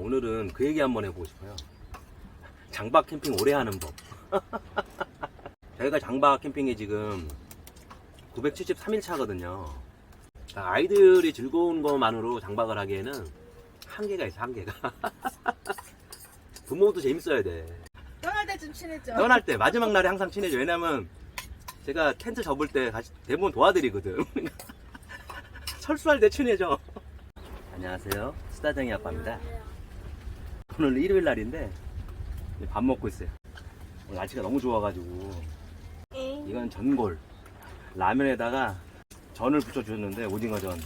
오늘은 그 얘기 한번 해보고 싶어요. 장박 캠핑 오래 하는 법. 저희가 장박 캠핑이 지금 973일 차거든요. 아이들이 즐거운 것만으로 장박을 하기에는 한계가 있어, 한계가. 부모도 재밌어야 돼. 떠날 때 좀 친해져. 떠날 때, 마지막 날에 항상 친해져. 왜냐면 제가 텐트 접을 때 같이 대부분 도와드리거든. 철수할 때 친해져. 안녕하세요. 수다쟁이 아빠입니다. 오늘 일요일 날인데 밥 먹고 있어요. 오늘 날씨가 너무 좋아가지고 이건 전골 라면에다가 전을 붙여주셨는데 오징어전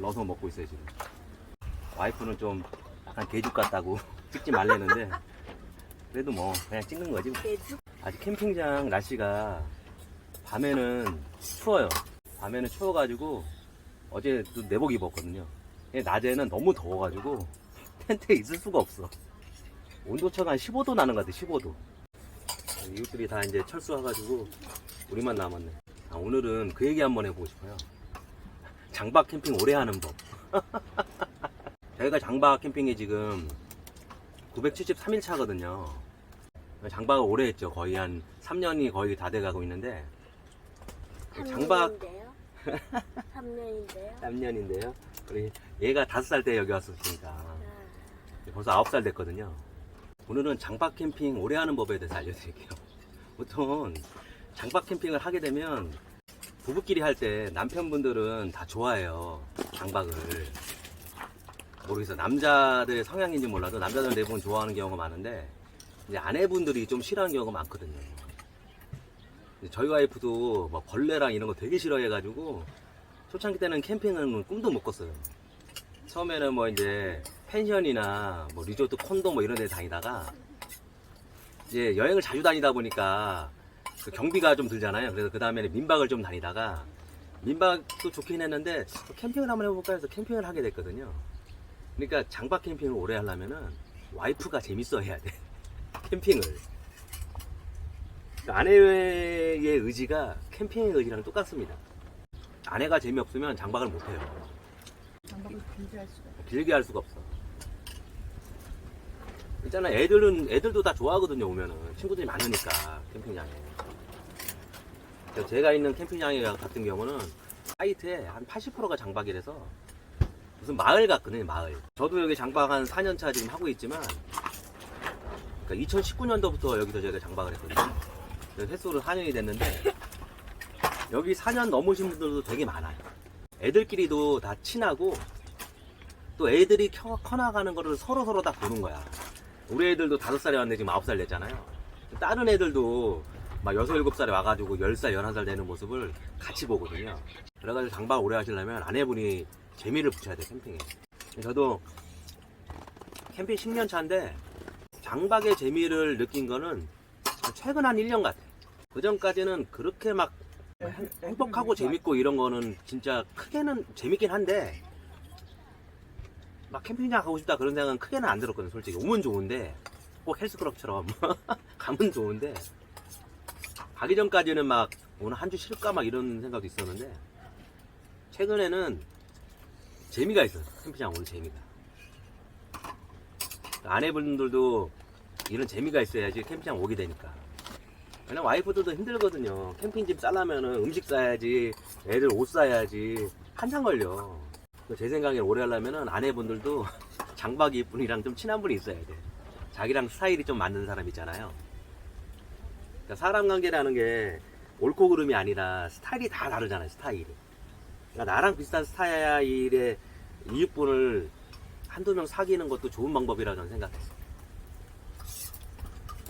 넣어서 먹고 있어요 지금. 와이프는 좀 약간 개죽 같다고 찍지 말래는데 그래도 뭐 그냥 찍는 거지. 뭐. 아직 캠핑장 날씨가 밤에는 추워요. 밤에는 추워가지고 어제 도 내복 입었거든요. 낮에는 너무 더워가지고 텐트에 있을 수가 없어. 온도차가 한 15도 나는 것 같아, 15도. 이웃들이 다 이제 철수 와가지고 우리만 남았네. 아, 오늘은 그 얘기 한번 해보고 싶어요. 장박 캠핑 오래 하는 법. 저희가 장박 캠핑이 지금 973일 차거든요. 장박을 오래 했죠. 거의 한 3년이 거의 다 돼가고 있는데 장박 3년인데요. 3년인데요. 우리 얘가 5살 때 여기 왔었으니까 벌써 9살 됐거든요. 오늘은 장박 캠핑 오래 하는 법에 대해서 알려드릴게요. 보통 장박 캠핑을 하게 되면 부부끼리 할 때 남편분들은 다 좋아해요. 장박을. 모르겠어. 남자들의 성향인지 몰라도 남자들은 대부분 좋아하는 경우가 많은데 이제 아내분들이 좀 싫어하는 경우가 많거든요. 저희 와이프도 뭐 벌레랑 이런 거 되게 싫어해가지고 초창기 때는 캠핑은 꿈도 못 꿨어요. 처음에는 뭐 이제 펜션이나 뭐 리조트 콘도 뭐 이런 데 다니다가 이제 여행을 자주 다니다 보니까 그 경비가 좀 들잖아요. 그래서 그 다음에는 민박을 좀 다니다가 민박도 좋긴 했는데 또 캠핑을 한번 해볼까 해서 캠핑을 하게 됐거든요. 그러니까 장박 캠핑을 오래 하려면은 와이프가 재밌어 해야 돼. 캠핑을. 그러니까 아내의 의지가 캠핑의 의지랑 똑같습니다. 아내가 재미없으면 장박을 못해요. 장박을 길게 할 수가. 없어. 길게 할 수가 없어. 있잖아, 애들은, 애들도 다 좋아하거든요, 오면은. 친구들이 많으니까, 캠핑장에. 제가 있는 캠핑장에 같은 경우는 사이트에 한 80%가 장박이라서 무슨 마을 같거든요, 마을. 저도 여기 장박 한 4년차 지금 하고 있지만, 그러니까 2019년도부터 여기서 저희가 장박을 했거든요. 횟수로 4년이 됐는데, 여기 4년 넘으신 분들도 되게 많아요. 애들끼리도 다 친하고, 또 애들이 커, 커나가는 거를 서로 서로 다 보는 거야. 우리 애들도 다섯 살이 왔는데 지금 아홉 살 됐잖아요. 다른 애들도 막 여섯 일곱 살에 와가지고 열 살, 열한 살 되는 모습을 같이 보거든요. 그래가지고 장박 오래 하시려면 아내분이 재미를 붙여야 돼, 캠핑에. 저도 캠핑 10년 차인데 장박의 재미를 느낀 거는 최근 한 1년 같아. 그 전까지는 그렇게 막 행- 행복하고 재밌고 이런 거는 진짜 크게는 재밌긴 한데 막 캠핑장 가고 싶다 그런 생각은 크게는 안 들었거든 솔직히. 오면 좋은데 꼭 헬스클럽처럼 가면 좋은데. 가기 전까지는 막 오늘 한 주 쉴까 막 이런 생각도 있었는데 최근에는 재미가 있어요. 캠핑장 오는 재미가. 아내분들도 이런 재미가 있어야지 캠핑장 오게 되니까. 왜냐면 와이프들도 힘들거든요. 캠핑집 싸려면은 음식 싸야지 애들 옷 싸야지 한참 걸려 제 생각에 오래 하려면은 아내분들도 장박이 분이랑 좀 친한 분이 있어야 돼. 자기랑 스타일이 좀 맞는 사람 있잖아요. 그러니까 사람 관계라는 게 옳고 그름이 아니라 스타일이 다 다르잖아요, 스타일이. 그러니까 나랑 비슷한 스타일의 이웃분을 한두 명 사귀는 것도 좋은 방법이라고 저는 생각했어요.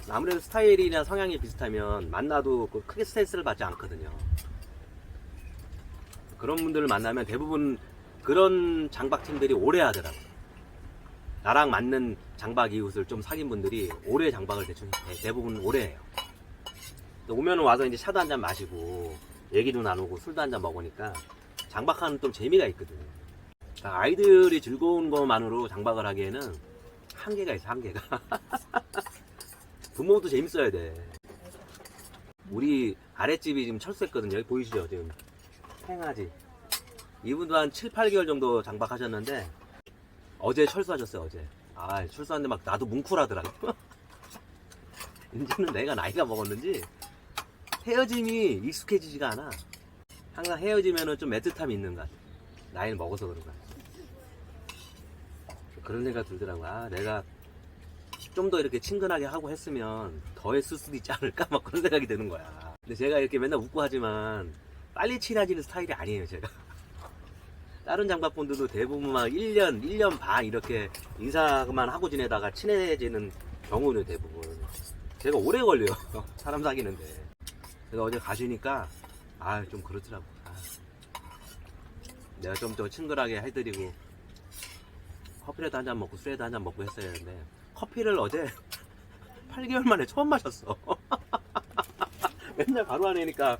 아무래도 스타일이나 성향이 비슷하면 만나도 그 크게 스트레스를 받지 않거든요. 그런 분들을 만나면 대부분 그런 장박팀들이 오래 하더라고요. 나랑 맞는 장박 이웃을 좀 사귄 분들이 오래 장박을 대충 해. 대부분 오래 해요. 또 오면은 와서 이제 차도 한 잔 마시고 얘기도 나누고 술도 한 잔 먹으니까 장박하는 좀 재미가 있거든요. 그러니까 아이들이 즐거운 것만으로 장박을 하기에는 한계가 있어, 한계가. 부모도 재밌어야 돼. 우리 아랫집이 지금 철수했거든요. 여기 보이시죠? 지금 행아지. 이분도 한 7, 8개월 정도 장박하셨는데 어제 철수하셨어요 어제 아 출소하는데 막 나도 뭉클하더라고. 이제는 내가 나이가 먹었는지 헤어짐이 익숙해지지가 않아. 항상 헤어지면은 좀 애틋함이 있는 것 같아. 나이를 먹어서 그런가. 그런 생각 들더라고. 아, 내가 좀 더 이렇게 친근하게 하고 했으면 더 했을 수도 있지 않을까? 막 그런 생각이 드는 거야. 근데 제가 이렇게 맨날 웃고 하지만 빨리 친해지는 스타일이 아니에요, 제가. 다른 장박분들도 대부분 막 1년, 1년 반 이렇게 인사만 하고 지내다가 친해지는 경우는 대부분. 제가 오래 걸려요. 사람 사귀는데. 제가 어제 가시니까, 아, 좀 그렇더라고. 아. 내가 좀 더 친근하게 해드리고, 커피라도 한 잔 먹고, 술에도 한 잔 먹고 했어야 했는데, 커피를 어제 8개월 만에 처음 마셨어. 맨날 바로 안에니까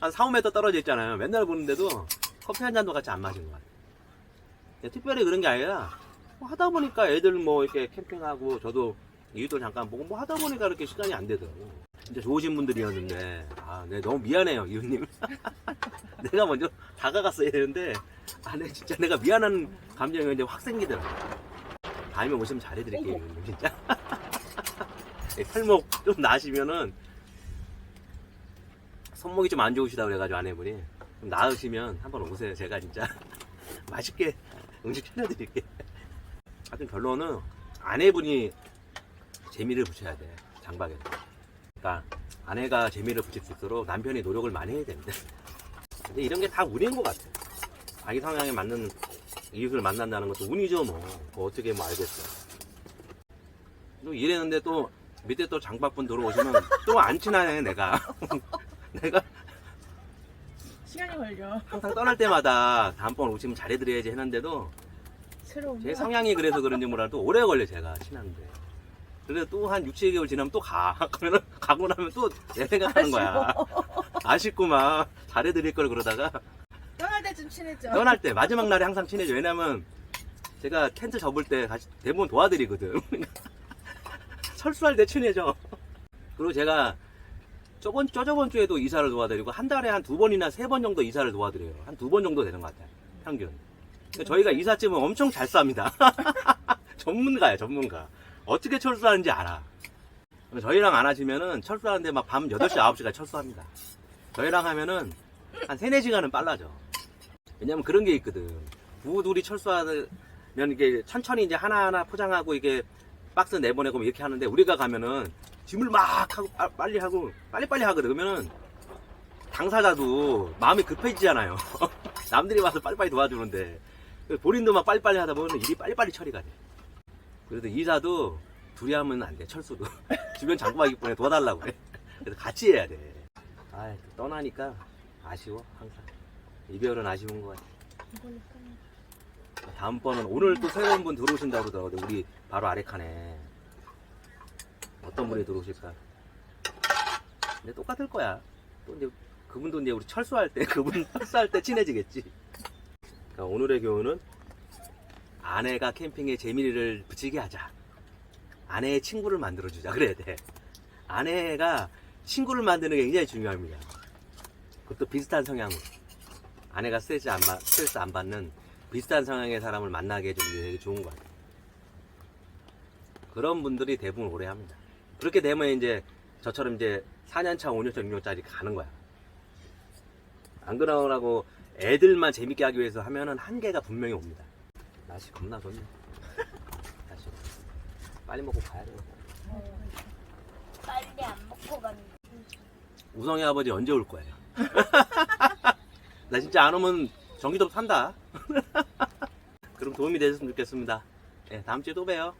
한 4, 5m 떨어져 있잖아요. 맨날 보는데도 커피 한 잔도 같이 안 마신 것 같아요. 특별히 그런 게 아니라 뭐 하다 보니까 애들 뭐 이렇게 캠핑하고 저도 이웃도 잠깐 보고 뭐 하다 보니까 이렇게 시간이 안 되더라고. 진짜 좋으신 분들이었는데 아, 네 너무 미안해요 이웃님. 내가 먼저 다가갔어야 되는데 아, 네 진짜 내가 미안한 감정이 이제 확 생기더라고. 다음에 오시면 잘해드릴게요 이웃님 진짜. 네, 팔목 좀 나시면은 손목이 좀 안 좋으시다 그래가지고 아내분이 좀 나으시면 한번 오세요. 제가 진짜 맛있게 음식 차려드릴게. 하여튼 결론은 아내분이 재미를 붙여야 돼. 장박에. 그러니까 아내가 재미를 붙일 수 있도록 남편이 노력을 많이 해야 되는데. 근데 이런 게 다 운인 것 같아. 자기 성향에 맞는 이웃을 만난다는 것도 운이죠 뭐. 뭐 어떻게 뭐 알겠어. 또 이랬는데 또 밑에 또 장박분 들어오시면 또 안 친하네 내가. 내가 시간이 걸려. 항상 떠날 때마다 다음번 오시면 잘해드려야지 했는데도 새로운 제 성향이 그래서 그런지 몰라도 오래 걸려 제가 친한데 그래도 또한 6, 7개월 지나면 또 가. 그러면 가고 나면 또 내 생각하는 거야. 아쉽구만. 잘해드릴 걸 그러다가 떠날 때 좀 친해져. 떠날 때 마지막 날에 항상 친해져. 왜냐면 제가 텐트 접을 때 같이 대부분 도와드리거든. 철수할 때 친해져. 그리고 제가 저번 저 저번 주에도 이사를 도와드리고 한 달에 한 두 번이나 세 번 정도 이사를 도와드려요. 한 두 번 정도 되는 것 같아요. 평균. 저희가 이삿짐은 엄청 잘 쌉니다. 전문가야 전문가. 어떻게 철수하는지 알아. 저희랑 안 하시면은 철수하는데 막 밤 8시, 9시까지 철수합니다. 저희랑 하면은 한 3, 4시간은 빨라져. 왜냐면 그런 게 있거든. 부부 둘이 철수하면 이게 천천히 이제 하나하나 포장하고 이게 박스 내보내고 뭐 이렇게 하는데 우리가 가면은 짐을 막 하고 빠- 빨리 하고 빨리빨리 하거든. 그러면은 당사자도 마음이 급해지잖아요. 남들이 와서 빨리빨리 도와주는데 그래서 본인도 막 빨리빨리 하다 보면 일이 빨리빨리 처리가 돼. 그래도 이사도 둘이 하면 안 돼. 철수도. 주변 장구하기 때문에 도와달라고 그래. 그래서 같이 해야 돼. 아 떠나니까 아쉬워 항상. 이별은 아쉬운 것 같아. 다음번은 오늘 또 새로운 분 들어오신다고 그러더라고요. 우리 바로 아래 칸에. 어떤 분이 들어오실까? 근데 똑같을 거야. 또 이제 그분도 이제 우리 철수할 때, 그분 철수할 때 친해지겠지. 그러니까 오늘의 교훈은 아내가 캠핑에 재미를 붙이게 하자. 아내의 친구를 만들어 주자. 그래야 돼. 아내가 친구를 만드는 게 굉장히 중요합니다. 그것도 비슷한 성향으로. 아내가 스트레스 안, 받, 스트레스 안 받는 비슷한 성향의 사람을 만나게 해주는 게 되게 좋은 것 같아요. 그런 분들이 대부분 오래 합니다. 그렇게 되면 이제 저처럼 이제 4년차, 5년차, 6년짜리 가는 거야. 안 그러라고 애들만 재밌게 하기 위해서 하면은 한계가 분명히 옵니다. 날씨 겁나 좋네. 날씨. 빨리 먹고 가야 돼. 빨리 안 먹고 갔는데. 우성이 아버지 언제 올 거예요? 나 진짜 안 오면 전기톱 산다. 그럼 도움이 되셨으면 좋겠습니다. 네, 다음 주에 또 봬요.